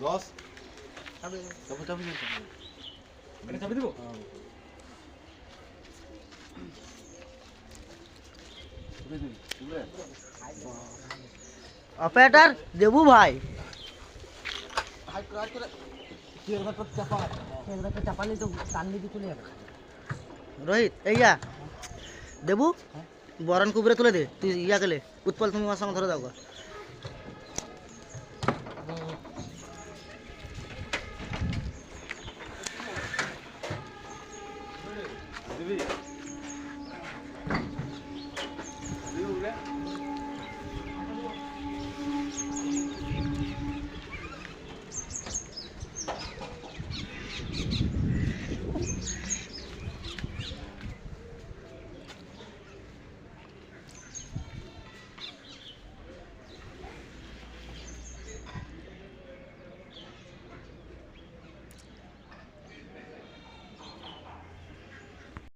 দশ চাবি চাবি চাবি এটা চাবি দিব অপারেটর দেবু ভাই চাপানি তো টান দিকে চলে যাবে রোহিত এই যা দেবু বরণ কুবরে তুলে দে তুই ইয়া গেলে উৎপল তুমি আমার সঙ্গে ধরে দাও গা। 随便点没有了